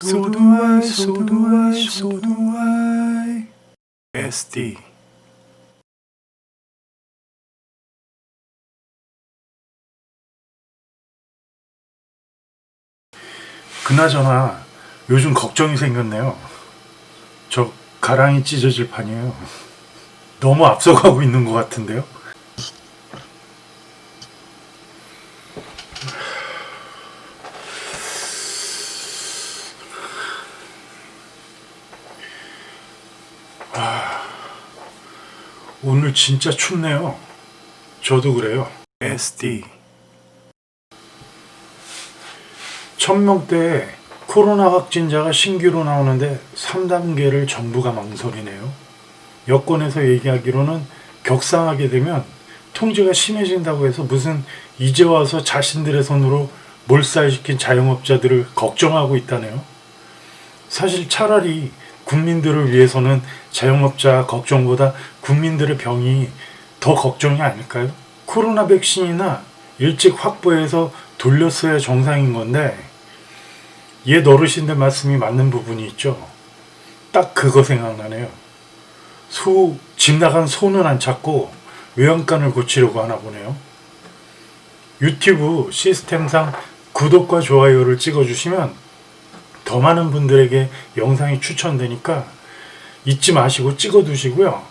소두알 소두알 소두알 SD 그나저나 요즘 걱정이 생겼네요. 저 가랑이 찢어질 판이에요. 너무 앞서가고 있는 것 같은데요. 오늘 진짜 춥네요. 저도 그래요. SD. 천명대 코로나 확진자가 신규로 나오는데 3단계를 정부가 망설이네요. 여권에서 얘기하기로는 격상하게 되면 통제가 심해진다고 해서 무슨 이제 와서 자신들의 손으로 몰살시킨 자영업자들을 걱정하고 있다네요. 사실 차라리 국민들을 위해서는 자영업자 걱정보다 국민들의 병이 더 걱정이 아닐까요? 코로나 백신이나 일찍 확보해서 돌렸어야 정상인 건데 옛 어르신들 말씀이 맞는 부분이 있죠. 딱 그거 생각나네요. 소, 집 나간 소는 안 찾고 외양간을 고치려고 하나 보네요. 유튜브 시스템상 구독과 좋아요를 찍어주시면 더 많은 분들에게 영상이 추천되니까 잊지 마시고 찍어두시고요.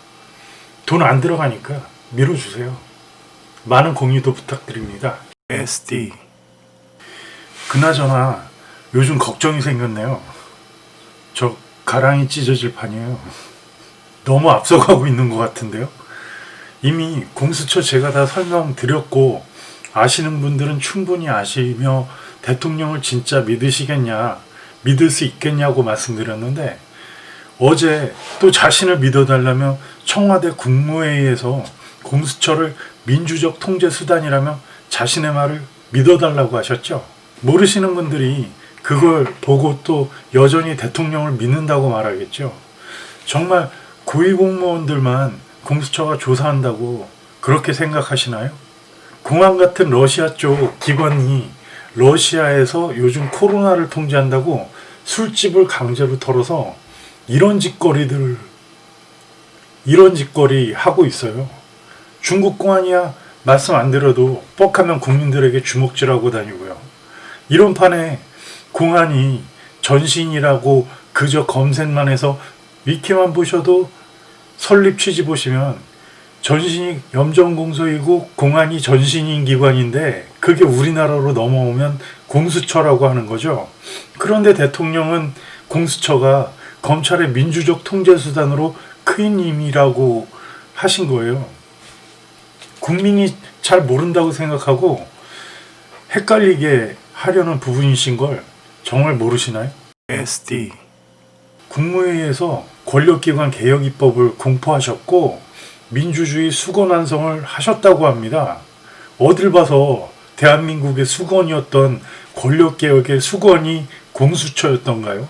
돈 안 들어가니까 밀어주세요. 많은 공유도 부탁드립니다. SD. 그나저나 요즘 걱정이 생겼네요. 저 가랑이 찢어질 판이에요. 너무 앞서가고 있는 것 같은데요. 이미 공수처 제가 다 설명드렸고 아시는 분들은 충분히 아시며 대통령을 진짜 믿으시겠냐, 믿을 수 있겠냐고 말씀드렸는데 어제 또 자신을 믿어달라며 청와대 국무회의에서 공수처를 민주적 통제 수단이라며 자신의 말을 믿어달라고 하셨죠. 모르시는 분들이 그걸 보고 또 여전히 대통령을 믿는다고 말하겠죠. 정말 고위공무원들만 공수처가 조사한다고 그렇게 생각하시나요? 공안 같은 러시아 쪽 기관이 러시아에서 요즘 코로나를 통제한다고 술집을 강제로 털어서 이런 짓거리들 이런 짓거리 하고 있어요. 중국 공안이야 말씀 안 드려도 뻑하면 국민들에게 주먹질하고 다니고요. 이런 판에 공안이 전신이라고 그저 검색만 해서 위키만 보셔도 설립 취지 보시면 전신이 염전공소이고 공안이 전신인 기관인데 그게 우리나라로 넘어오면 공수처라고 하는 거죠. 그런데 대통령은 공수처가 검찰의 민주적 통제 수단으로 큰 힘이라고 하신 거예요. 국민이 잘 모른다고 생각하고 헷갈리게 하려는 부분이신 걸 정말 모르시나요? SD 국무회의에서 권력기관 개혁 입법을 공포하셨고 민주주의 수건 완성을 하셨다고 합니다. 어딜 봐서 대한민국의 수건이었던 권력개혁의 수건이 공수처였던가요?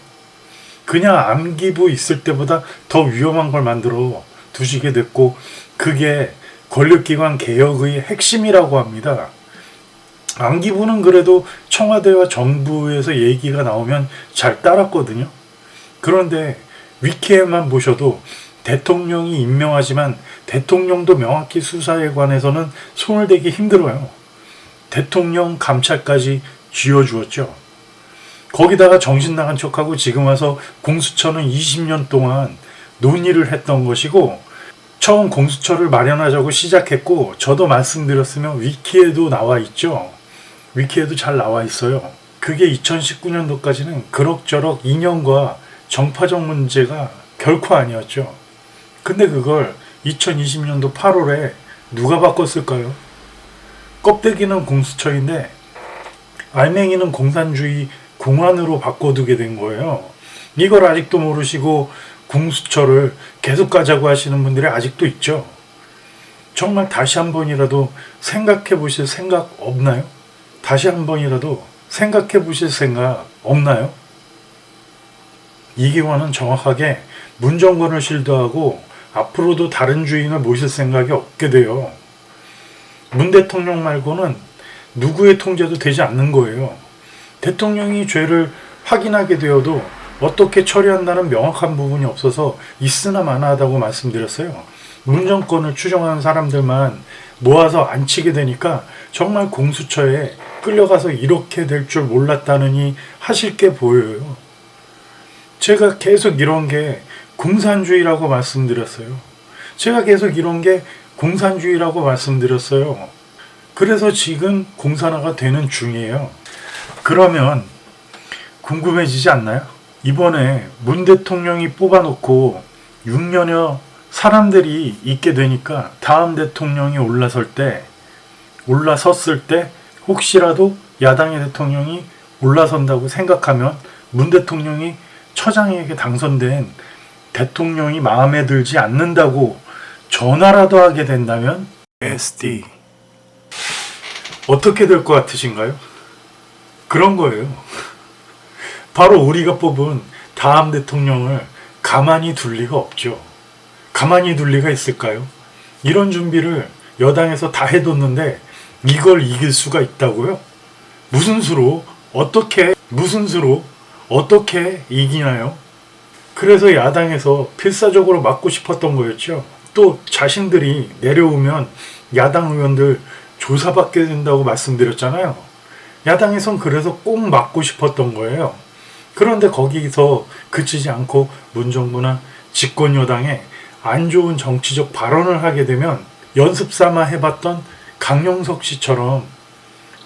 그냥 암기부 있을 때보다 더 위험한 걸 만들어 두시게 됐고 그게 권력기관 개혁의 핵심이라고 합니다. 암기부는 그래도 청와대와 정부에서 얘기가 나오면 잘 따랐거든요. 그런데 위키에만 보셔도 대통령이 임명하지만 대통령도 명확히 수사에 관해서는 손을 대기 힘들어요. 대통령 감찰까지 쥐어주었죠. 거기다가 정신 나간 척하고 지금 와서 공수처는 20년 동안 논의를 했던 것이고 처음 공수처를 마련하자고 시작했고 저도 말씀드렸으면 위키에도 나와 있죠. 위키에도 잘 나와 있어요. 그게 2019년도까지는 그럭저럭 인연과 정파적 문제가 결코 아니었죠. 근데 그걸 2020년도 8월에 누가 바꿨을까요? 껍데기는 공수처인데 알맹이는 공산주의 공안으로 바꿔두게 된 거예요. 이걸 아직도 모르시고 공수처를 계속 가자고 하시는 분들이 아직도 있죠. 정말 다시 한 번이라도 생각해 보실 생각 없나요? 다시 한 번이라도 생각해 보실 생각 없나요? 이기관은 정확하게 문정권을 실도하고 앞으로도 다른 주인을 모실 생각이 없게 돼요. 문 대통령 말고는 누구의 통제도 되지 않는 거예요. 대통령이 죄를 확인하게 되어도 어떻게 처리한다는 명확한 부분이 없어서 있으나 마나하다고 말씀드렸어요. 문정권을 추정하는 사람들만 모아서 앉히게 되니까 정말 공수처에 끌려가서 이렇게 될 줄 몰랐다느니 하실 게 보여요. 제가 계속 이런 게 공산주의라고 말씀드렸어요. 제가 계속 이런 게 공산주의라고 말씀드렸어요. 그래서 지금 공산화가 되는 중이에요. 그러면 궁금해지지 않나요? 이번에 문 대통령이 뽑아놓고 6년여 사람들이 있게 되니까 다음 대통령이 올라설 때, 올라섰을 때 혹시라도 야당의 대통령이 올라선다고 생각하면 문 대통령이 처장에게 당선된 대통령이 마음에 들지 않는다고 전화라도 하게 된다면 SD 어떻게 될 것 같으신가요? 그런 거예요. 바로 우리가 뽑은 다음 대통령을 가만히 둘 리가 없죠. 가만히 둘 리가 있을까요? 이런 준비를 여당에서 다 해뒀는데 이걸 이길 수가 있다고요? 무슨 수로? 어떻게? 무슨 수로? 어떻게 이기나요? 그래서 야당에서 필사적으로 막고 싶었던 거였죠. 또 자신들이 내려오면 야당 의원들 조사받게 된다고 말씀드렸잖아요. 야당에선 그래서 꼭 막고 싶었던 거예요. 그런데 거기서 그치지 않고 문정부나 집권 여당에 안 좋은 정치적 발언을 하게 되면 연습 삼아 해봤던 강용석 씨처럼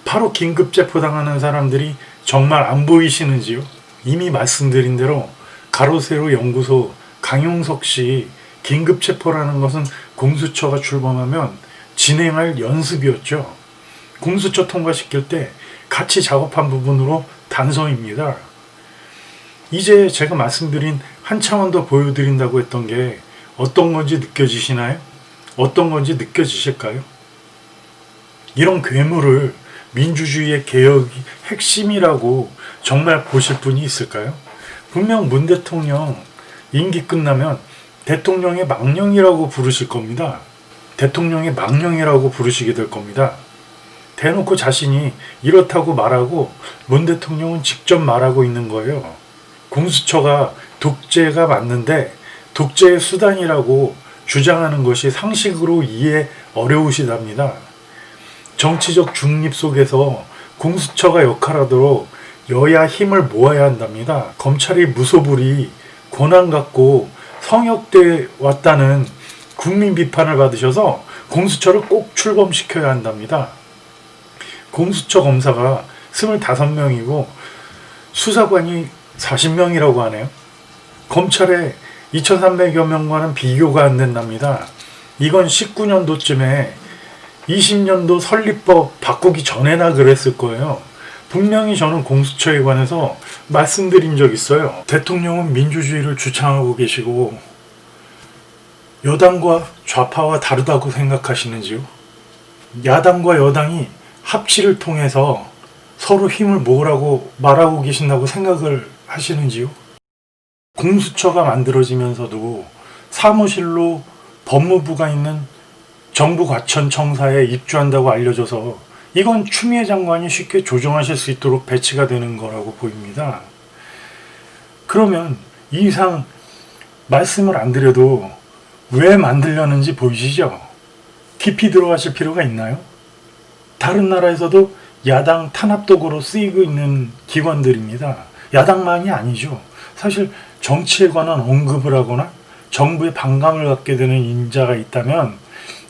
바로 긴급 체포당하는 사람들이 정말 안 보이시는지요? 이미 말씀드린 대로 가로세로 연구소 강용석 씨 긴급 체포라는 것은 공수처가 출범하면 진행할 연습이었죠. 공수처 통과시킬 때 같이 작업한 부분으로 단서입니다. 이제 제가 말씀드린 한 차원 더 보여드린다고 했던 게 어떤 건지 느껴지시나요? 어떤 건지 느껴지실까요? 이런 괴물을 민주주의의 개혁이 핵심이라고 정말 보실 분이 있을까요? 분명 문 대통령 임기 끝나면 대통령의 망령이라고 부르실 겁니다. 대통령의 망령이라고 부르시게 될 겁니다. 대놓고 자신이 이렇다고 말하고 문 대통령은 직접 말하고 있는 거예요. 공수처가 독재가 맞는데 독재의 수단이라고 주장하는 것이 상식으로 이해 어려우시답니다. 정치적 중립 속에서 공수처가 역할하도록 여야 힘을 모아야 한답니다. 검찰이 무소불위 권한 갖고 성역돼 왔다는 국민 비판을 받으셔서 공수처를 꼭 출범시켜야 한답니다. 공수처 검사가 25명이고 수사관이 40명이라고 하네요. 검찰에 2,300여 명과는 비교가 안 된답니다. 이건 19년도쯤에 20년도 설립법 바꾸기 전에나 그랬을 거예요. 분명히 저는 공수처에 관해서 말씀드린 적 있어요. 대통령은 민주주의를 주창하고 계시고 여당과 좌파와 다르다고 생각하시는지요? 야당과 여당이 합치를 통해서 서로 힘을 모으라고 말하고 계신다고 생각을 하시는지요? 공수처가 만들어지면서도 사무실로 법무부가 있는 정부 과천청사에 입주한다고 알려져서 이건 추미애 장관이 쉽게 조정하실 수 있도록 배치가 되는 거라고 보입니다. 그러면 이 이상 말씀을 안 드려도 왜 만들려는지 보이시죠? 깊이 들어가실 필요가 있나요? 다른 나라에서도 야당 탄압도구로 쓰이고 있는 기관들입니다. 야당만이 아니죠. 사실 정치에 관한 언급을 하거나 정부의 반감을 갖게 되는 인자가 있다면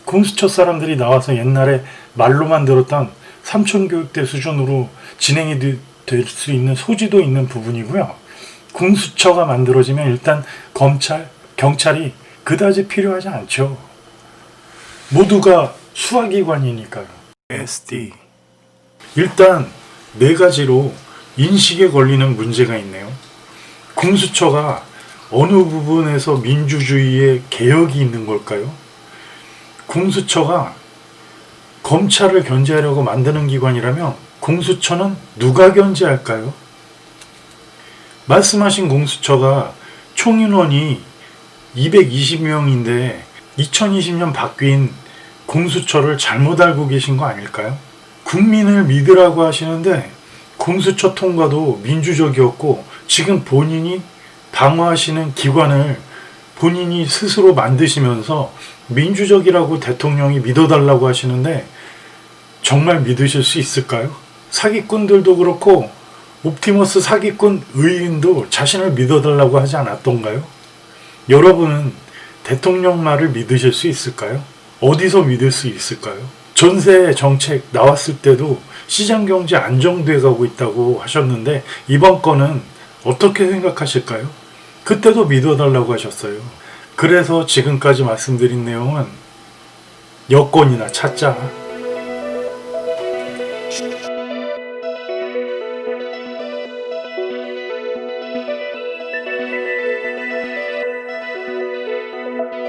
공수처 사람들이 나와서 옛날에 말로만 들었던 삼촌교육대 수준으로 진행이 될 수 있는 소지도 있는 부분이고요. 공수처가 만들어지면 일단 검찰, 경찰이 그다지 필요하지 않죠. 모두가 수사기관이니까요. SD. 일단 네 가지로 인식에 걸리는 문제가 있네요. 공수처가 어느 부분에서 민주주의의 개혁이 있는 걸까요? 공수처가 검찰을 견제하려고 만드는 기관이라면 공수처는 누가 견제할까요? 말씀하신 공수처가 총인원이 220명인데 2020년 바뀐 공수처를 잘못 알고 계신 거 아닐까요? 국민을 믿으라고 하시는데 공수처 통과도 민주적이었고 지금 본인이 방어하시는 기관을 본인이 스스로 만드시면서 민주적이라고 대통령이 믿어달라고 하시는데 정말 믿으실 수 있을까요? 사기꾼들도 그렇고 옵티머스 사기꾼 의인도 자신을 믿어달라고 하지 않았던가요? 여러분은 대통령 말을 믿으실 수 있을까요? 어디서 믿을 수 있을까요? 전세 정책 나왔을 때도 시장 경제 안정돼 가고 있다고 하셨는데 이번 건은 어떻게 생각하실까요? 그때도 믿어달라고 하셨어요. 그래서 지금까지 말씀드린 내용은 여권이나 찾자.